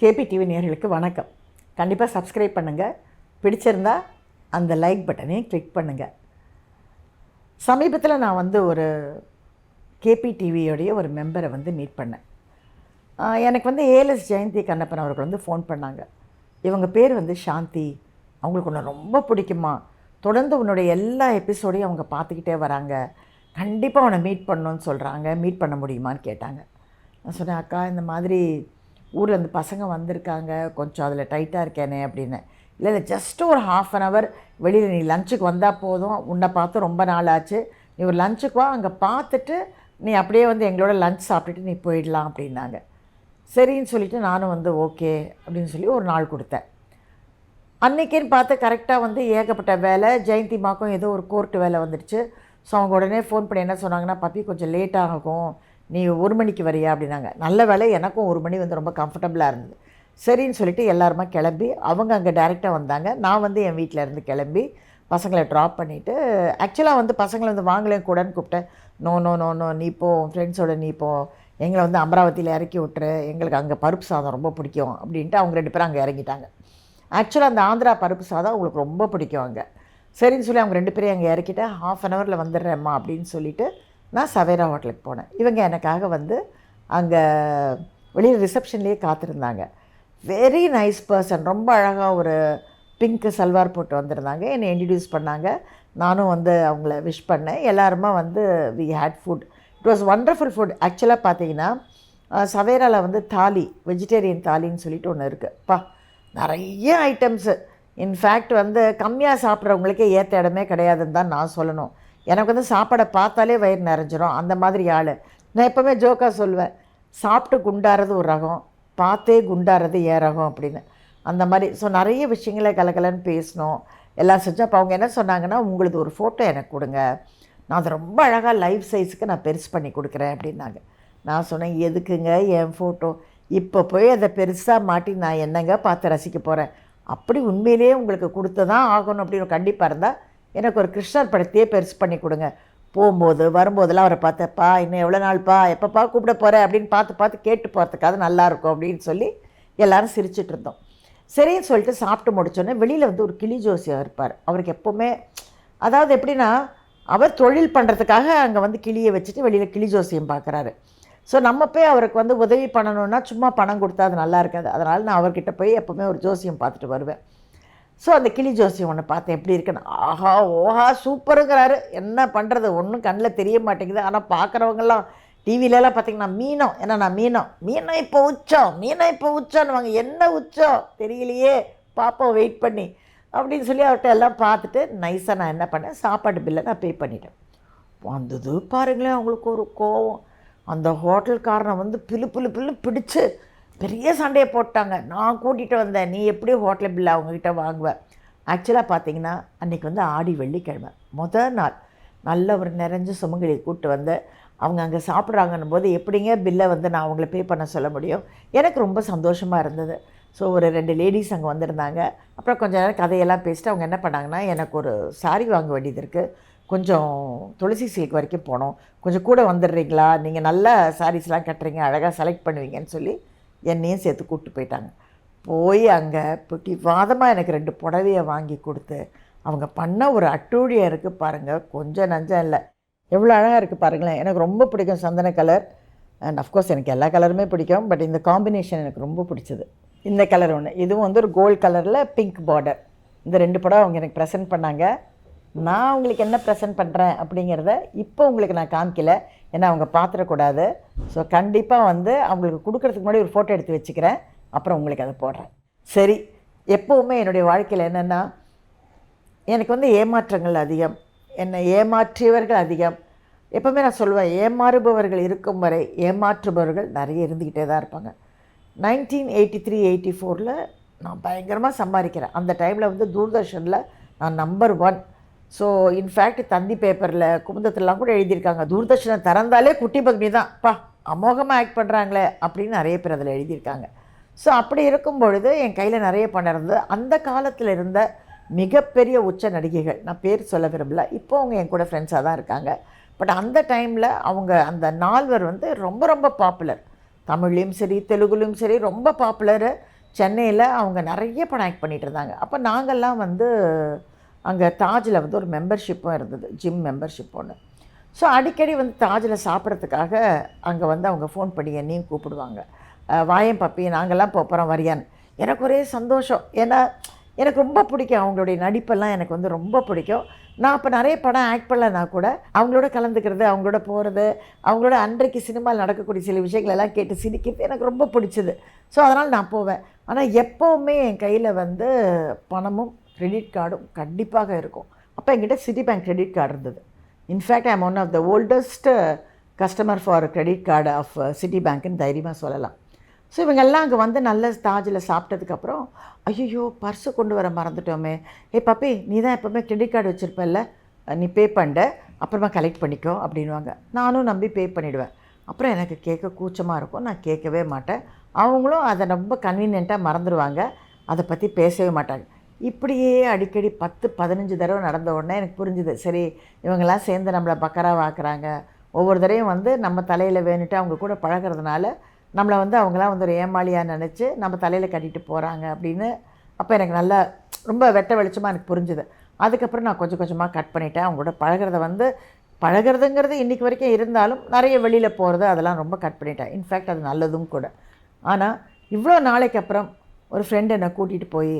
KP TV நேர்களுக்கு வணக்கம். கண்டிப்பாக சப்ஸ்கிரைப் பண்ணுங்கள் பிடிச்சிருந்தா அந்த லைக் பட்டனையும் கிளிக் பண்ணுங்கள் சமீபத்தில் நான் வந்து ஒரு கேபி டிவியோடைய ஒரு மெம்பரை வந்து மீட் பண்ணேன். எனக்கு வந்து ஏஎல்எஸ் ஜெயந்தி கண்ணப்பன் அவர்கள் வந்து ஃபோன் பண்ணாங்க. இவங்க பேர் வந்து சாந்தி. அவங்களுக்கு ஒன்று ரொம்ப பிடிக்குமா? தொடர்ந்து உன்னுடைய எல்லா எபிசோடையும் அவங்க பார்த்துக்கிட்டே வராங்க. கண்டிப்பாக உன்னை மீட் பண்ணணும்னு சொல்கிறாங்க மீட் பண்ண முடியுமான்னு கேட்டாங்க. நான் சொன்னேன் அக்கா இந்த மாதிரி ஊர்லேருந்து பசங்க வந்திருக்காங்க. கொஞ்சம் அதில் டைட்டாக இருக்கேனே அப்படின்னு. இல்லை இல்லை ஜஸ்ட் ஒரு ஹாஃப் அன் ஹவர் வெளியில் நீ லஞ்சுக்கு வந்தால் போதும். உன்னை பார்த்து ரொம்ப நாள் ஆச்சு. நீ ஒரு லஞ்சுக்கு வா அங்கே பார்த்துட்டு நீ அப்படியே வந்து எங்களோட லஞ்ச் சாப்பிட்டுட்டு நீ போயிடலாம் அப்படின்னாங்க. சரின்னு சொல்லிட்டு நானும் வந்து ஓகே அப்படின்னு சொல்லி ஒரு நாள் கொடுத்தேன். அன்றைக்கின்னு பார்த்து கரெக்டாக வந்து ஏகப்பட்ட வேலை. ஜெயந்தி மாக்கும் ஏதோ ஒரு கோர்ட்டு வேலை வந்துடுச்சு. ஸோ அவங்க உடனே ஃபோன் பண்ணி என்ன சொன்னாங்கன்னா பப்பி கொஞ்சம் லேட் ஆகும். நீ ஒரு மணிக்கு வரியா அப்படின்னாங்க. நல்ல வேலை எனக்கும் ஒரு மணி வந்து ரொம்ப கம்ஃபர்டபுளாக இருந்தது. சரின்னு சொல்லிட்டு எல்லாருமா கிளம்பி அவங்க அங்கே டைரெக்டாக வந்தாங்க. நான் வந்து என் வீட்டில் இருந்து கிளம்பி பசங்களை ட்ராப் பண்ணிவிட்டு ஆக்சுவலாக வந்து பசங்களை வந்து வாங்கலேன் கூடன்னு கூப்பிட்டேன். நோ நோ நோ நோ நீ போ ஃப்ரெண்ட்ஸோட நீ போ. எங்களை வந்து அமராவதியில் இறக்கி விட்டுரு. எங்களுக்கு அங்கே பருப்பு சாதம் ரொம்ப பிடிக்கும். அப்படின்ட்டு அவங்க ரெண்டு பேரும் அங்கே இறங்கிட்டாங்க. ஆக்சுவலாக அந்த ஆந்திரா பருப்பு சாதம் அவங்களுக்கு ரொம்ப பிடிக்கும் அங்கே. சரின்னு சொல்லி அவங்க ரெண்டு பேரையும் அங்கே இறக்கிட்டு ஹாஃப் அன் ஹவரில் வந்துடுறேம்மா அப்படின்னு சொல்லிவிட்டு நான் சவேரா ஹோட்டலுக்கு போனேன். இவங்க எனக்காக வந்து அங்கே வெளியில் ரிசப்ஷன்லேயே காத்திருந்தாங்க. வெரி நைஸ் பர்சன் ரொம்ப அழகாக ஒரு பிங்க்கு சல்வார் போட்டு வந்திருந்தாங்க. என்னை இன்ட்ரடியூஸ் பண்ணாங்க. நானும் வந்து அவங்கள விஷ் பண்ணேன். எல்லாருமா வந்து we had food it was wonderful food ஆக்சுவலாக பார்த்தீங்கன்னா சவேராவில் வந்து தாலி வெஜிடேரியன் தாலின்னு சொல்லிட்டு ஒன்று இருக்குது பா நிறைய ஐட்டம்ஸு இன்ஃபேக்ட் வந்து கம்மியாக சாப்பிட்றவங்களுக்கே ஏற்ற இடமே கிடையாதுன்னு தான் நான் சொல்லணும். எனக்கு வந்து சாப்பாடை பார்த்தாலே வயிறு நிறைஞ்சிரும். அந்த மாதிரி ஆள். நான் எப்போவுமே ஜோக்காக சொல்லுவேன். சாப்பிட்டு குண்டாறது ஒரு ரகம் பார்த்தே குண்டாறது ஏ ரகம் அப்படின்னு. அந்த மாதிரி. ஸோ நிறைய விஷயங்களை கலகலன்னு பேசணும். எல்லாம் செஞ்சோம் அப்போ அவங்க என்ன சொன்னாங்கன்னா உங்களது ஒரு ஃபோட்டோ எனக்கு கொடுங்க. நான் அதை ரொம்ப அழகாக லைஃப் சைஸுக்கு நான் பெருசு பண்ணி கொடுக்குறேன் அப்படின்னாங்க. நான் சொன்னேன் எதுக்குங்க என் ஃபோட்டோ இப்போ போய் அதை பெருசாக மாட்டி நான் என்னங்க பார்த்து ரசிக்க போகிறேன் அப்படி உண்மையிலேயே உங்களுக்கு கொடுத்து தான் ஆகணும் அப்படின்னு கண்டிப்பாக இருந்தால் எனக்கு ஒரு கிருஷ்ணர் படத்தையே பெருசு பண்ணி கொடுங்க. போகும்போது வரும்போதெல்லாம் அவரை பார்த்தப்பா இன்னும் எவ்வளோ நாள்ப்பா எப்பப்பா கூப்பிட போகிற அப்படின்னு பார்த்து பார்த்து கேட்டு போகிறதுக்காக நல்லாயிருக்கும் அப்படின்னு சொல்லி எல்லோரும் சிரிச்சிட்டு இருந்தோம். சரின்னு சொல்லிட்டு சாப்பிட்டு முடிச்சோன்னே வெளியில் வந்து ஒரு கிளி ஜோசியம் இருப்பார். அவருக்கு எப்போவுமே அதாவது எப்படின்னா அவர் தொழில் பண்ணுறதுக்காக அங்கே வந்து கிளியை வச்சுட்டு வெளியில் கிளி ஜோசியம் பார்க்குறாரு ஸோ நம்ம போய் அவருக்கு வந்து உதவி பண்ணணுன்னா சும்மா பணம் கொடுத்தா அது நல்லா இருக்காது. அதனால் நான் அவர்கிட்ட போய் எப்போவுமே ஒரு ஜோசியம் பார்த்துட்டு வருவேன். ஸோ அந்த கிளி ஜோசியம் ஒன்று பார்த்தேன். எப்படி இருக்குன்னு? ஆஹா ஓஹா சூப்பருங்கிறாரு என்ன பண்ணுறது ஒன்றும் கண்ணில் தெரிய மாட்டேங்குது. ஆனால் பார்க்குறவங்கெல்லாம் டிவிலலாம் பார்த்தீங்கன்னா மீனம். ஏன்னா நான் மீனம்? மீனம் இப்போ உச்சம். மீனம் இப்போ உச்சம்னுவாங்க. என்ன உச்சம்? தெரியலையே. பாப்பா வெயிட் பண்ணி. அப்படின்னு சொல்லி அவர்கிட்ட எல்லாம் பார்த்துட்டு நைஸாக நான் என்ன பண்ணேன்? சாப்பாடு பில்லை நான் பே பண்ணிட்டேன். வந்தது பாருங்களேன் அவங்களுக்கு ஒரு கோவம். அந்த ஹோட்டல்காரனை வந்து பிலு பிலு பில்லு பிடிச்சு பெரிய சண்டையை போட்டாங்க. நான் கூட்டிகிட்டு வந்தேன். நீ எப்படி ஹோட்டல் பில்லை அவங்கக்கிட்ட வாங்குவேன் ஆக்சுவலாக பார்த்தீங்கன்னா அன்றைக்கி வந்து ஆடி வெள்ளிக்கிழமை. முதல் நாள் நல்ல ஒரு நிறைஞ்ச சுமங்கலி கூப்பிட்டு வந்து அவங்க அங்கே சாப்பிட்றாங்கன்னும் போது எப்படிங்க பில்லை வந்து நான் அவங்கள பே பண்ண சொல்ல முடியும்? எனக்கு ரொம்ப சந்தோஷமாக இருந்தது. ஸோ ஒரு ரெண்டு லேடிஸ் அங்கே வந்திருந்தாங்க. அப்புறம் கொஞ்ச நேரம் கதையெல்லாம் பேசிட்டு அவங்க என்ன பண்ணாங்கன்னா எனக்கு ஒரு சாரி வாங்க வேண்டியது இருக்குது கொஞ்சம் துளசி சில்க் வரைக்கும் போனோம் கொஞ்சம் கூட வந்துடுறீங்களா? நீங்கள் நல்ல சாரீஸ்லாம் கட்டுறீங்க. அழகாக செலக்ட் பண்ணுவீங்கன்னு சொல்லி என்னையும் சேர்த்து கூப்பிட்டு போயிட்டாங்க. போய் அங்கே பிடிவாதமாக எனக்கு ரெண்டு புடவையை வாங்கி கொடுத்து அவங்க பண்ண ஒரு அட்டூழியம் இருக்குது பாருங்கள் கொஞ்சம் நஞ்சம் இல்லை. எவ்வளோ அழகாக இருக்குது பாருங்களேன். எனக்கு ரொம்ப பிடிக்கும் சந்தன கலர் அண்ட் அஃப்கோர்ஸ் எனக்கு எல்லா கலருமே பிடிக்கும். பட் இந்த காம்பினேஷன் எனக்கு ரொம்ப பிடிச்சது. இந்த கலர் ஒன்று இதுவும் வந்து ஒரு கோல்ட் கலரில் பிங்க் பார்டர் இந்த ரெண்டு படம் அவங்க எனக்கு ப்ரெசென்ட் பண்ணாங்க. நான் உங்களுக்கு என்ன ப்ரெசென்ட் பண்ணுறேன் அப்படிங்கிறத இப்போ உங்களுக்கு நான் காமிக்கல. ஏன்னா அவங்க பார்த்துடக்கூடாது ஸோ கண்டிப்பாக வந்து அவங்களுக்கு கொடுக்கறதுக்கு முன்னாடி ஒரு ஃபோட்டோ எடுத்து வச்சுக்கிறேன். அப்புறம் உங்களுக்கு அதை போடுறேன். சரி எப்போவுமே என்னுடைய வாழ்க்கையில் என்னென்னா எனக்கு வந்து ஏமாற்றங்கள் அதிகம். என்னை ஏமாற்றியவர்கள் அதிகம். எப்போவுமே நான் சொல்லுவேன் ஏமாறுபவர்கள் இருக்கும் வரை ஏமாற்றுபவர்கள் நிறைய இருந்துக்கிட்டே தான் இருப்பாங்க. நைன்டீன் எயிட்டி த்ரீ எயிட்டி ஃபோரில் நான் பயங்கரமாக சம்பாதிக்கிறேன். அந்த டைமில் வந்து தூர்தர்ஷனில் நான் number one so in fact தந்தி பேப்பரில் குமுதத்திலலாம் கூட எழுதியிருக்காங்க. தூர்தர்ஷனை திறந்தாலே குட்டி பக்னி தான். பா அமோகமாக ஆக்ட் பண்ணுறாங்களே அப்படின்னு நிறைய பேர் அதில் எழுதியிருக்காங்க. ஸோ அப்படி இருக்கும் பொழுது என் கையில் நிறைய பணம் இருந்தது. அந்த காலத்தில் இருந்த மிகப்பெரிய உச்ச நடிகைகள் நான் பேர் சொல்ல விரும்பல. இப்போ அவங்க என் கூட ஃப்ரெண்ட்ஸாக தான் இருக்காங்க. பட் அந்த டைமில் அவங்க அந்த நால்வர் வந்து ரொம்ப ரொம்ப பாப்புலர் தமிழ்லேயும் சரி தெலுங்குலேயும் சரி ரொம்ப பாப்புலரு சென்னையில் அவங்க நிறைய படம் ஆக்ட் பண்ணிகிட்டு இருந்தாங்க. அப்போ நாங்கள்லாம் வந்து அங்கே தாஜில் வந்து ஒரு மெம்பர்ஷிப்பும் இருந்தது ஜிம் மெம்பர்ஷிப் ஒன்று ஸோ அடிக்கடி வந்து தாஜில் சாப்பிட்றதுக்காக அங்கே வந்து அவங்க ஃபோன் பண்ணி என்னையும் கூப்பிடுவாங்க. வாயம் பப்பி நாங்கள்லாம் போகிறோம் வரியான்னு. எனக்கு ஒரே சந்தோஷம். ஏன்னா எனக்கு ரொம்ப பிடிக்கும். அவங்களுடைய நடிப்பெல்லாம் எனக்கு வந்து ரொம்ப பிடிக்கும். நான் அப்போ நிறைய படம் ஆக்ட் பண்ணலனா கூட அவங்களோட கலந்துக்கிறது அவங்களோட போகிறது அவங்களோட அன்றைக்கு சினிமாவில் நடக்கக்கூடிய சில விஷயங்கள் எல்லாம் கேட்டு சிரிக்கிறது எனக்கு ரொம்ப பிடிச்சது. ஸோ அதனால் நான் போவேன். ஆனால் எப்போவுமே என் கையில் வந்து பணமும் கிரெடிட் கார்டும் கண்டிப்பாக இருக்கும். அப்போ என்கிட்ட சிட்டி பேங்க் கிரெடிட் கார்டு இருந்தது in fact I'm one of the oldest customer for credit card of Citi பேங்க்னு தைரியமாக சொல்லலாம். ஸோ இவங்கெல்லாம் அங்கே வந்து நல்ல தாஜில் சாப்பிட்டதுக்கப்புறம் ஐயோ பர்ஸு கொண்டு வர மறந்துட்டோமே. ஏ பப்பி நீ தான் எப்போவுமே கிரெடிட் கார்டு வச்சுருப்பல்ல. நீ பே பண்ண அப்புறமா கலெக்ட் பண்ணிக்கோ அப்படின்வாங்க நானும் நம்பி பே பண்ணிவிடுவேன் அப்புறம் எனக்கு கேட்க கூச்சமாக இருக்கும். நான் கேட்கவே மாட்டேன். அவங்களும் அதை ரொம்ப கன்வீனியண்ட்டாக மறந்துடுவாங்க அதை பற்றி பேசவே மாட்டாங்க. இப்படியே அடிக்கடி பத்து பதினஞ்சு தடவை நடந்த உடனே எனக்கு புரிஞ்சுது சரி இவங்கெல்லாம் சேர்ந்து நம்மளை பக்கராவாக்குறாங்க ஒவ்வொரு தடையும் வந்து நம்ம தலையில் வேணுட்டு அவங்க கூட பழகுறதுனால நம்மளை வந்து அவங்களாம் வந்து ஒரு ஏமாளியாக நினச்சி நம்ம தலையில் கட்டிட்டு போகிறாங்க அப்படின்னு அப்போ எனக்கு நல்லா ரொம்ப வெட்ட வெளிச்சமாக எனக்கு புரிஞ்சுது. அதுக்கப்புறம் நான் கொஞ்சம் கொஞ்சமாக கட் பண்ணிட்டேன். அவங்களோட பழகுறத வந்து பழகுறதுங்கிறது இன்றைக்கி வரைக்கும் இருந்தாலும் நிறைய வெளியில் போகிறது அதெல்லாம் ரொம்ப கட் பண்ணிட்டேன். இன்ஃபேக்ட் அது நல்லதும் கூட. ஆனால் இவ்வளோ நாளைக்கு அப்புறம் ஒரு ஃப்ரெண்டு என்னை கூட்டிகிட்டு போய்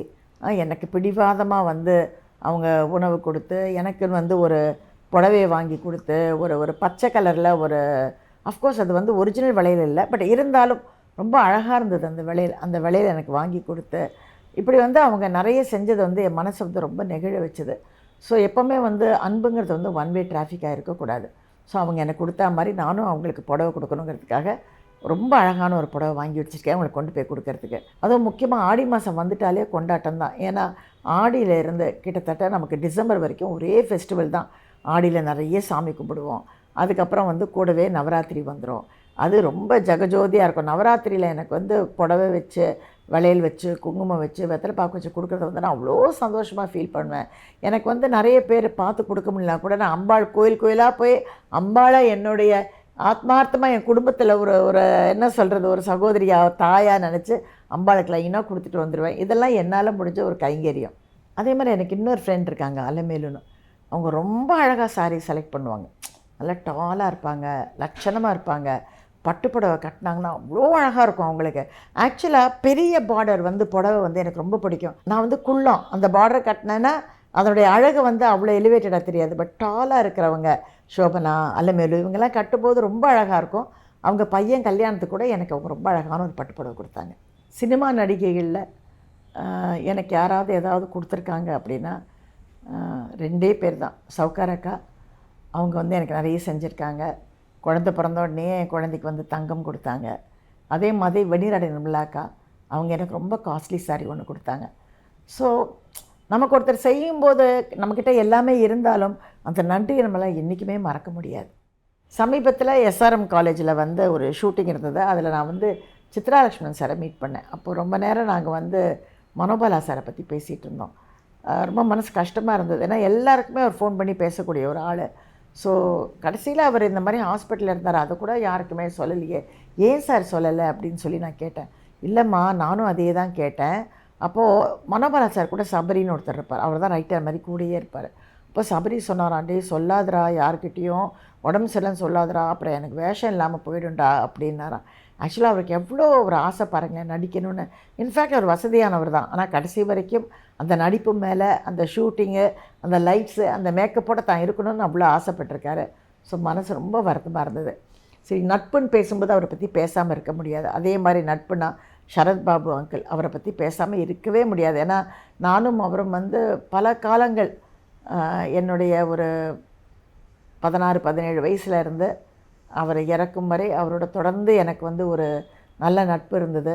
எனக்கு பிடிவாதமாக வந்து அவங்க உணவு கொடுத்து எனக்குன்னு வந்து ஒரு புடவையை வாங்கி கொடுத்து ஒரு ஒரு பச்சை கலரில் ஒரு அஃப்கோர்ஸ் அது வந்து ஒரிஜினல் விலையில் இல்லை பட் இருந்தாலும் ரொம்ப அழகாக இருந்தது அந்த விலையில் அந்த விலையில் எனக்கு வாங்கி கொடுத்து. இப்படி வந்து அவங்க நிறைய செஞ்சது வந்து என் மனசை வந்து ரொம்ப நெகிழ வச்சுது. ஸோ எப்போவுமே வந்து அன்புங்கிறது வந்து ஒன் வே டிராஃபிக்காக இருக்கக்கூடாது. ஸோ அவங்க எனக்கு கொடுத்தா மாதிரி நானும் அவங்களுக்கு புடவை கொடுக்கணுங்கிறதுக்காக ரொம்ப அழகான ஒரு புடவை வாங்கி வச்சுருக்கேன் அவங்களுக்கு கொண்டு போய் கொடுக்கறதுக்கு. அதுவும் முக்கியமாக ஆடி மாதம் வந்துட்டாலே கொண்டாட்டம் தான். ஏன்னா ஆடியில் இருந்து கிட்டத்தட்ட நமக்கு டிசம்பர் வரைக்கும் ஒரே ஃபெஸ்டிவல் தான். ஆடியில் நிறைய சாமி கும்பிடுவோம். அதுக்கப்புறம் வந்து கூடவே நவராத்திரி வந்துடும் அது ரொம்ப ஜெகஜோதியாக இருக்கும். நவராத்திரியில் எனக்கு வந்து புடவை வச்சு வளையல் வச்சு குங்குமம் வச்சு வெத்தலை பாக்கு வச்சு கொடுக்குறத வந்து நான் அவ்வளோ சந்தோஷமாக ஃபீல் பண்ணுவேன். எனக்கு வந்து நிறைய பேர் பார்த்து கொடுக்க முடியல கூட நான் அம்பாள் கோயில் கோயிலாக போய் அம்பாளை என்னுடைய ஆத்மார்த்தமாக என் குடும்பத்தில் ஒரு ஒரு என்ன சொல்கிறது ஒரு சகோதரியாக தாயாக நினச்சி அம்பாளுக்கு லைனாக கொடுத்துட்டு வந்துடுவேன் இதெல்லாம் என்னால் முடிஞ்ச ஒரு கைங்கரியம். அதே மாதிரி எனக்கு இன்னொரு ஃப்ரெண்ட் இருக்காங்க அலமேலுன்னு. அவங்க ரொம்ப அழகாக சாரீ செலக்ட் பண்ணுவாங்க. நல்லா டாலாக இருப்பாங்க லட்சணமாக இருப்பாங்க. பட்டு புடவை கட்டினாங்கன்னா அவ்வளோ அழகாக இருக்கும் அவங்களுக்கு. ஆக்சுவலாக பெரிய பார்டர் வந்து புடவை வந்து எனக்கு ரொம்ப பிடிக்கும். நான் வந்து குள்ளம். அந்த பார்டர் கட்டினேன்னா அதனுடைய அழகு வந்து அவ்வளோ எலிவேட்டடாக தெரியாது. பட் டாலாக இருக்கிறவங்க சோபனா அல்லமேலு இவங்கெல்லாம் கட்டும்போது ரொம்ப அழகாக இருக்கும். அவங்க பையன் கல்யாணத்துக்கு கூட எனக்கு அவங்க ரொம்ப அழகான ஒரு பட்டுபுடம் கொடுத்தாங்க. சினிமா நடிகைகளில் எனக்கு யாராவது ஏதாவது கொடுத்துருக்காங்க அப்படின்னா ரெண்டே பேர் தான். சவுக்கார் அக்கா அவங்க வந்து எனக்கு நிறைய செஞ்சுருக்காங்க. குழந்த பிறந்த உடனே என் குழந்தைக்கு வந்து தங்கம் கொடுத்தாங்க. அதே மாதிரி வெந்நீரடை நிர்மலாக்கா அவங்க எனக்கு ரொம்ப காஸ்ட்லி சாரீ ஒன்று கொடுத்தாங்க. ஸோ நமக்கு ஒருத்தர் செய்யும்போது நம்மக்கிட்ட எல்லாமே இருந்தாலும் அந்த நன்றியை நம்மளால் என்றைக்குமே மறக்க முடியாது. சமீபத்தில் எஸ்ஆர்எம் காலேஜில் வந்து ஒரு ஷூட்டிங் இருந்தது. அதில் நான் வந்து சித்ராலக்ஷ்மணன் சாரை மீட் பண்ணேன். அப்போ ரொம்ப நேரம் நாங்கள் வந்து மனோபாலா சாரை பற்றி பேசிகிட்டு இருந்தோம். ரொம்ப மனசு கஷ்டமாக இருந்தது. ஏன்னா எல்லாருக்குமே அவர் ஃபோன் பண்ணி பேசக்கூடிய ஒரு ஆள். ஸோ கடைசியில் அவர் இந்த மாதிரி ஹாஸ்பிட்டலில் இருந்தார். அதை கூட யாருக்குமே சொல்லலையே. ஏன் சார் சொல்லலை அப்படின்னு சொல்லி நான் கேட்டேன். இல்லைம்மா நானும் அதே தான் கேட்டேன். அப்போது மனோபாலா சார் கூட சபரின்னு ஒருத்தர் இருப்பார். அவர் தான் ரைட்டர் மாதிரி கூடயே இருப்பார். அப்போ சபரி சொன்னாராண்டி சொல்லாதரா சொல்லாதடா யார்கிட்டேயும் உடம்பு சரியில்லைன்னு சொல்லாதடா அப்புறம் எனக்கு வேஷம் இல்லாமல் போயிடும்டா அப்படின்னாராம். ஆக்சுவலாக அவருக்கு எவ்வளோ ஒரு ஆசை பாருங்களேன் நடிக்கணும்னு. இன்ஃபேக்ட் அவர் வசதியானவர் தான். ஆனால் கடைசி வரைக்கும் அந்த நடிப்பு மேலே அந்த ஷூட்டிங்கு அந்த லைட்ஸு அந்த மேக்கப்போட தான் இருக்கணும்னு அவ்வளோ ஆசைப்பட்டிருக்காரு. ஸோ மனசு ரொம்ப வருத்தமாக இருந்தது. சரி நட்புன்னு பேசும்போது அவரை பற்றி பேசாமல் இருக்க முடியாது. அதே மாதிரி நட்புனா சரத்பாபு அங்கிள் அவரை பற்றி பேசாமல் இருக்கவே முடியாது. ஏன்னா நானும் அவரும் வந்து பல காலங்கள் என்னுடைய ஒரு பதினாறு பதினேழு வயசுல இருந்து அவர் இறக்கும் வரை அவரோட தொடர்ந்து எனக்கு வந்து ஒரு நல்ல நட்பு இருந்தது.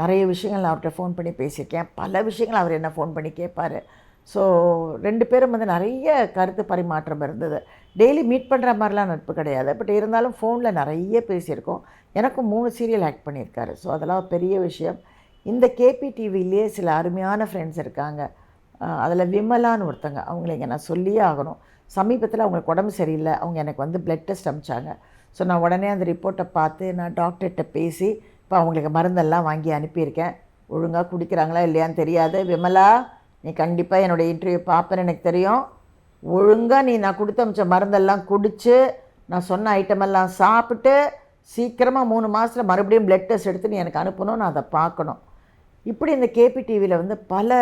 நிறைய விஷயங்கள் நான் அவர்கிட்ட ஃபோன் பண்ணி பேசியிருக்கேன். பல விஷயங்கள் அவர் என்ன ஃபோன் பண்ணி கேட்பார். ஸோ ரெண்டு பேரும் வந்து நிறைய கருத்து பரிமாற்றம் இருந்தது. டெய்லி மீட் பண்ணுற மாதிரிலாம் நட்பு கிடையாது. பட் இருந்தாலும் ஃபோனில் நிறைய பேசியிருக்கோம். எனக்கும் மூணு சீரியல் ஆக்ட் பண்ணியிருக்காரு. ஸோ அதெல்லாம் பெரிய விஷயம். இந்த கேபி டிவிலேயே சில அருமையான ஃப்ரெண்ட்ஸ் இருக்காங்க. அதில் விமலான்னு ஒருத்தங்க. அவங்கள இங்கே நான் சொல்லியே ஆகணும். சமீபத்தில் அவங்களுக்கு உடம்பு சரியில்லை. அவங்க எனக்கு வந்து பிளட் டெஸ்ட் அமிச்சாங்க. ஸோ நான் உடனே அந்த ரிப்போர்ட்டை பார்த்து நான் டாக்டர்கிட்ட பேசி இப்போ அவங்களுக்கு மருந்தெல்லாம் வாங்கி அனுப்பியிருக்கேன். ஒழுங்காக குடிக்கிறாங்களா இல்லையான்னு தெரியாது. விமலா நீ கண்டிப்பாக என்னோடய இன்டர்வியூ பார்ப்பேன்னு எனக்கு தெரியும். ஒழுங்காக நீ நான் கொடுத்து அமிச்ச மருந்தெல்லாம் குடித்து நான் சொன்ன ஐட்டமெல்லாம் சாப்பிட்டு சீக்கிரமாக மூணு மாதத்தில் மறுபடியும் பிளட் டெஸ்ட் எடுத்து நீ எனக்கு அனுப்பணும் நான் அதை பார்க்கணும். இப்படி இந்த கேபி டிவியில் வந்து பல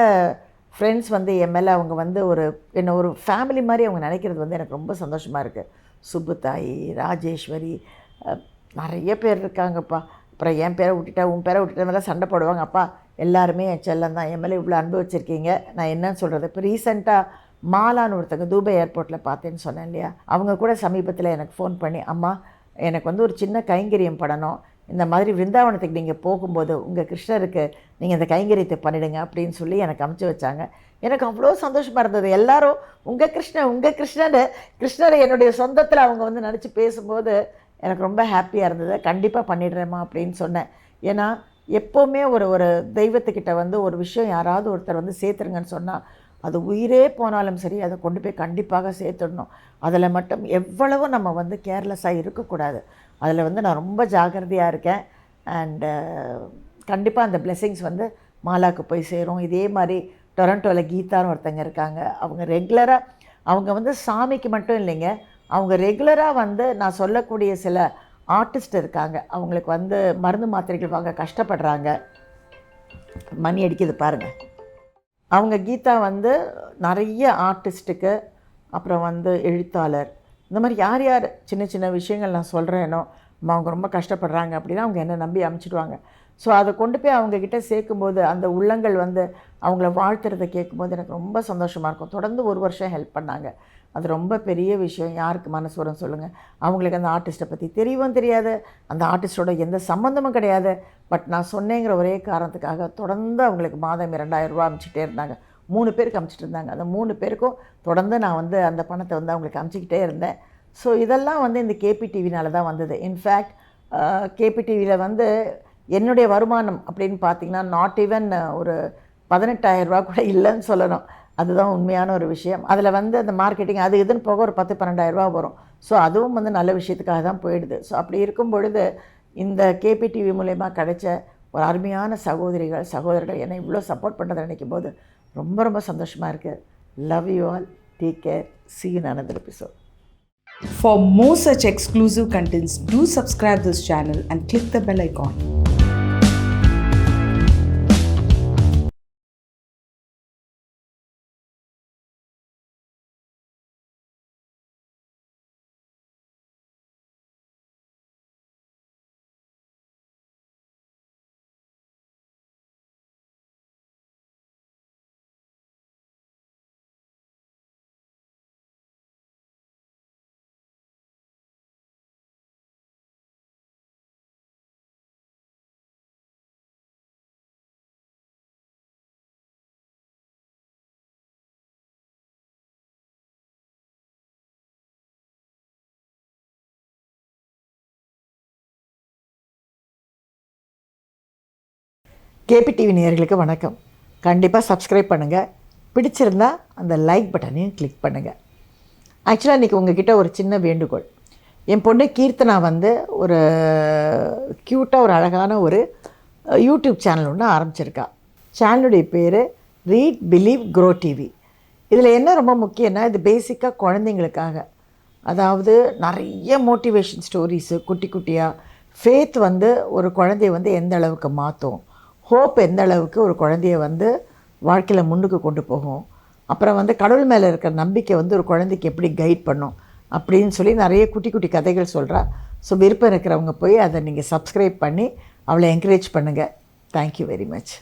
ஃப்ரெண்ட்ஸ் வந்து என் மேலே அவங்க வந்து ஒரு என்ன ஒரு ஃபேமிலி மாதிரி அவங்க நினைக்கிறது வந்து எனக்கு ரொம்ப சந்தோஷமாக இருக்குது சுப்புத்தாயி ராஜேஸ்வரி நிறைய பேர் இருக்காங்கப்பா. அப்புறம் என் பேரை விட்டுட்டா உன் பேரை விட்டுட்டா மேலே சண்டை போடுவாங்க. அப்பா எல்லாருமே என் செல்லம் தான். என் மேலே இவ்வளோ அன்பு வச்சுருக்கீங்க. நான் என்னன்னு சொல்கிறது இப்போ ரீசெண்டாக மாலான்னு ஒருத்தங்க தூபை ஏர்போர்ட்டில் பார்த்தேன்னு சொன்னேன் இல்லையா? அவங்க கூட சமீபத்தில் எனக்கு ஃபோன் பண்ணி அம்மா எனக்கு வந்து ஒரு சின்ன கைங்கரியம் படணும். இந்த மாதிரி விருந்தாவனத்துக்கு நீங்கள் போகும்போது உங்கள் கிருஷ்ணருக்கு நீங்கள் இந்த கைங்கரியத்தை பண்ணிடுங்க அப்படின்னு சொல்லி எனக்கு அமுச்சு வச்சாங்க. எனக்கு அவ்வளோ சந்தோஷமாக இருந்தது. எல்லாரும் உங்கள் கிருஷ்ணன் உங்கள் கிருஷ்ணன் கிருஷ்ணரை என்னுடைய சொந்தத்தில் அவங்க வந்து நினச்சி பேசும்போது எனக்கு ரொம்ப ஹாப்பியாக இருந்தது. கண்டிப்பாக பண்ணிடுறேம்மா அப்படின்னு சொன்னேன். ஏன்னா எப்போவுமே ஒரு ஒரு தெய்வத்துக்கிட்ட வந்து ஒரு விஷயம் யாராவது ஒருத்தர் வந்து சேர்த்துருங்கன்னு சொன்னால் அது உயிரே போனாலும் சரி அதை கொண்டு போய் கண்டிப்பாக சேர்த்துடணும். அதில் மட்டும் எவ்வளவு நம்ம வந்து கேர்லெஸ்ஸாக இருக்கக்கூடாது. அதில் வந்து நான் ரொம்ப ஜாக்கிரதையாக இருக்கேன். அண்டு கண்டிப்பாக அந்த பிளெஸ்ஸிங்ஸ் வந்து மாலாக்கு போய் சேரும். இதே மாதிரி டொரண்டோவில் கீதான்னு ஒருத்தங்க இருக்காங்க. அவங்க ரெகுலராக அவங்க வந்து சாமிக்கு மட்டும் இல்லைங்க. அவங்க ரெகுலராக வந்து நான் சொல்லக்கூடிய சில ஆர்டிஸ்ட் இருக்காங்க. அவங்களுக்கு வந்து மருந்து மாத்திரைகள் வாங்க கஷ்டப்படுறாங்க. மணி அடிக்குது பாருங்கள் அவங்க கீதா வந்து நிறைய ஆர்டிஸ்ட்டுக்கு அப்புறம் வந்து எழுத்தாளர். இந்த மாதிரி யார் யார் சின்ன சின்ன விஷயங்கள் நான் சொல்கிறேனோ அவங்க ரொம்ப கஷ்டப்படுறாங்க அப்படின்னா அவங்க என்னை நம்பி அமுச்சிடுவாங்க. ஸோ அதை கொண்டு போய் அவங்கக்கிட்ட சேர்க்கும்போது அந்த உள்ளங்கள் வந்து அவங்கள வாழ்த்துறதை கேட்கும்போது எனக்கு ரொம்ப சந்தோஷமாக இருக்கும். தொடர்ந்து ஒரு வருஷம் ஹெல்ப் பண்ணாங்க. அது ரொம்ப பெரிய விஷயம். யாருக்கு மனசு வரும் சொல்லுங்கள் அவங்களுக்கு அந்த ஆர்டிஸ்ட்டை பற்றி தெரியவும் தெரியாது. அந்த ஆர்டிஸ்டோட எந்த சம்மந்தமும் கிடையாது. பட் நான் சொன்னேங்கிற ஒரே காரணத்துக்காக தொடர்ந்து அவங்களுக்கு மாதம் இரண்டாயிரம் ரூபா அமுச்சிட்டே இருந்தாங்க. மூணு பேருக்கு அமுச்சிட்டு இருந்தாங்க. அந்த மூணு பேருக்கும் தொடர்ந்து நான் வந்து அந்த பணத்தை வந்து அவங்களுக்கு அமுச்சிக்கிட்டே இருந்தேன். ஸோ இதெல்லாம் வந்து இந்த கேபி டிவினால தான் வந்தது. இன்ஃபேக்ட் கேபி டிவியில் வந்து என்னுடைய வருமானம் அப்படின்னு பார்த்தீங்கன்னா நாட் ஈவன் ஒரு பதினெட்டாயிரம் ரூபா கூட இல்லைன்னு சொல்லணும். அதுதான் உண்மையான ஒரு விஷயம். அதில் வந்து அந்த மார்க்கெட்டிங் அது இதுன்னு போக ஒரு பத்து பன்னெண்டாயிரரூபா வரும். ஸோ அதுவும் வந்து நல்ல விஷயத்துக்காக தான் போயிடுது. ஸோ அப்படி இருக்கும் பொழுது இந்த கேபி டிவி மூலயமா கிடைச்ச ஒரு அருமையான சகோதரிகள் சகோதரர்கள் என்னை இவ்வளோ சப்போர்ட் பண்ணுறதை நினைக்கும் போது ரொம்ப ரொம்ப சந்தோஷமாக இருக்குது love you all take care see you in another episode. For more such exclusive contents, do subscribe this channel and click the bell icon. KB TV நேயர்களுக்கு வணக்கம். கண்டிப்பாக சப்ஸ்கிரைப் பண்ணுங்கள் பிடிச்சிருந்தா அந்த லைக் பட்டனையும் கிளிக் பண்ணுங்கள் ஆக்சுவலாக இன்றைக்கி உங்ககிட்ட ஒரு சின்ன வேண்டுகோள். என் பொண்ணு கீர்த்தனா வந்து ஒரு க்யூட்டாக ஒரு அழகான ஒரு யூடியூப் சேனல் ஒன்று ஆரம்பிச்சிருக்கா. சேனலுடைய பேர் ரீட் பிலீவ் க்ரோ டிவி இதில் என்ன ரொம்ப முக்கியம்னா இது பேசிக்காக குழந்தைங்களுக்காக. அதாவது நிறைய மோட்டிவேஷன் ஸ்டோரிஸு குட்டி குட்டியாக ஃபேத் வந்து ஒரு குழந்தைய வந்து எந்த அளவுக்கு மாற்றும் ஹோப் எந்த அளவுக்கு ஒரு குழந்தைய வந்து வாழ்க்கையில் முன்னுக்கு கொண்டு போகும்? அப்புறம் வந்து கடவுள் மேலே இருக்கிற நம்பிக்கை வந்து ஒரு குழந்தைக்கு எப்படி கைட் பண்ணும்? அப்படின்னு சொல்லி நிறைய குட்டி குட்டி கதைகள் சொல்கிறா ஸோ விருப்பம் இருக்கிறவங்க போய் அதை நீங்கள் சப்ஸ்கிரைப் பண்ணி அவளை என்கரேஜ் பண்ணுங்கள் தேங்க்யூ வெரி மச்